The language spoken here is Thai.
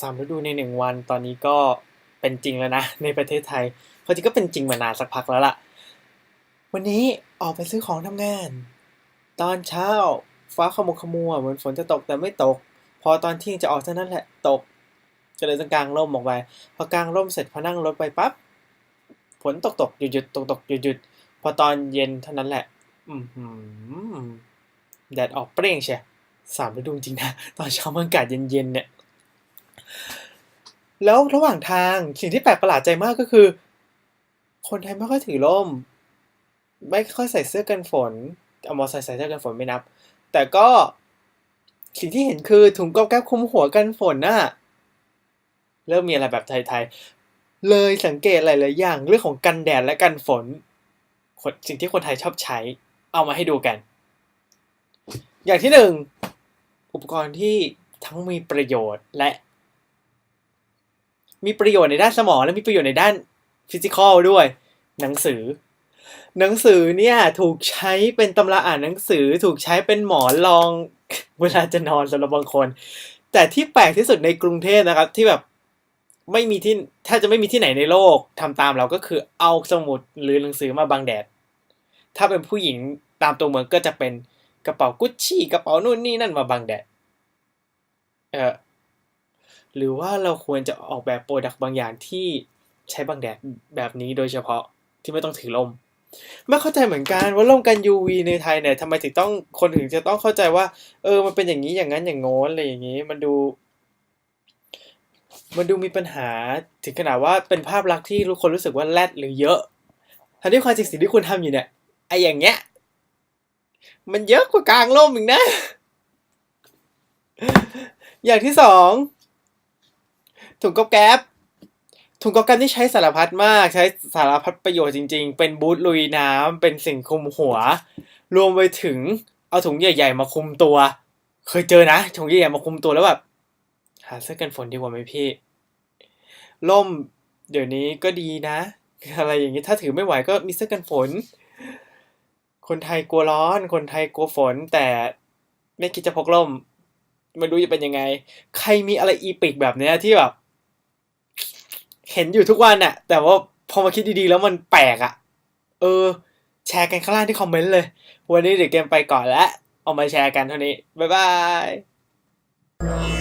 สามฤดูในหนึ่งวันตอนนี้ก็เป็นจริงแล้วนะ ในประเทศไทยความจริงก็เป็นจริงมานานสักพักแล้วล่ะ วันนี้ออกไปซื้อของทำงาน ตอนเช้าฟ้าขมุกขมัวเหมือนฝนจะตกแต่ไม่ตก พอตอนเที่ยงจะออกเท่านั้นแหละตกก็เลยต้องกางร่มออกไปพอกางร่มเสร็จพอนั่งรถไปปั๊บฝนตกตกหยุดหยุดตกตกหยุดหยุดพอตอนเย็นเท่านั้นแหละ อืมแดดออกเปรี้ยงเชียสามฤดูจริงนะ ตอนเช้ามันอากาศเย็นๆเนี่ย แล้วระหว่างทางสิ่งที่แปลกประหลาดใจมากก็คือ คนไทยไม่ค่อยถือร่ม ไม่ค่อยใส่เสื้อกันฝน เอามอใส่ใส่เสื้อกันฝนไม่นับ แต่ก็สิ่งที่เห็นคือถุงก๊อบแก๊บคุมหัวกันฝนน่ะเริ่มมีอะไรแบบไทยๆ เลยสังเกตหลายๆอย่างเรื่องของกันแดดและกันฝน สิ่งที่คนไทยชอบใช้ เอามาให้ดูกัน อย่างที่หนึ่ง อุปกรณ์ที่ทั้งมีประโยชน์และ มีประโยชน์ในด้านสมองและมีประโยชน์ในด้านฟิสิกอลด้วย หนังสือ หนังสือเนี่ยถูกใช้เป็นตำราอ่านหนังสือถูกใช้เป็นหมอนรองเวลาจะนอนสำหรับบางคน แต่ที่แปลกที่สุดในกรุงเทพนะครับที่แบบไม่มีที่ถ้าจะไม่มีที่ไหนในโลกทำตามเราก็คือเอาสมุดหรือหนังสือมาบังแดด ถ้าเป็นผู้หญิงตามตัวเมืองก็จะเป็นกระเป๋ากุชชี่กระเป๋านู่นนี่นั่นมาบังแดด เออ หรือว่าเราควรจะออกแบบโปรดักต์บางอย่างที่ใช้บังแดดแบบนี้โดยเฉพาะที่ไม่ต้องถือร่มไม่เข้าใจเหมือนกันว่าร่มกัน UV ในไทยเนี่ยทำไมถึงต้องคนถึงจะต้องเข้าใจว่า เออมันเป็นอย่างนี้อย่างนั้นอย่างโน้นอะไรอย่างนี้ มันดู มันดูมีปัญหาถึงขนาดว่าเป็นภาพลักษณ์ที่ทุกคนรู้สึกว่าแรดหรือเยอะทั้งที่ความจริงสิ่งที่คุณทำอยู่เนี่ยไออย่างเงี้ยมันเยอะกว่ากลางร่มอีกนะ อย่างที่สอง ถุงก๊อบแก๊บถุงก๊อบแก๊บนี่ใช้สารพัดมาก ใช้สารพัดประโยชน์จริง ๆ เป็นบูทลุยน้ำเป็นสิ่งคลุมหัว รวมไปถึงเอาถุงใหญ่ๆมาคลุมตัว เคยเจอนะถุงใหญ่ๆมาคลุมตัวแล้วแบบหาเสื้อกันฝนดีกว่าไหมพี่ร่มเดี๋ยวนี้ก็ดีนะ อะไรอย่างนี้ถ้าถือไม่ไหวก็มีเสื้อกันฝน คนไทยกลัวร้อน คนไทยกลัวฝน แต่ไม่คิดจะพกร่มไม่รู้จะเป็นยังไง ใครมีอะไรอีปิกแบบเนี้ยที่แบบ เห็นอยู่ทุกวันอะแต่ว่าพอมาคิดดีๆแล้วมันแปลกอะเออ แชร์กันข้างล่างที่คอมเมนต์เลย วันนี้เดี๋ยวเกมไปก่อนและเอามาแชร์กันเท่านี้ บ๊ายบาย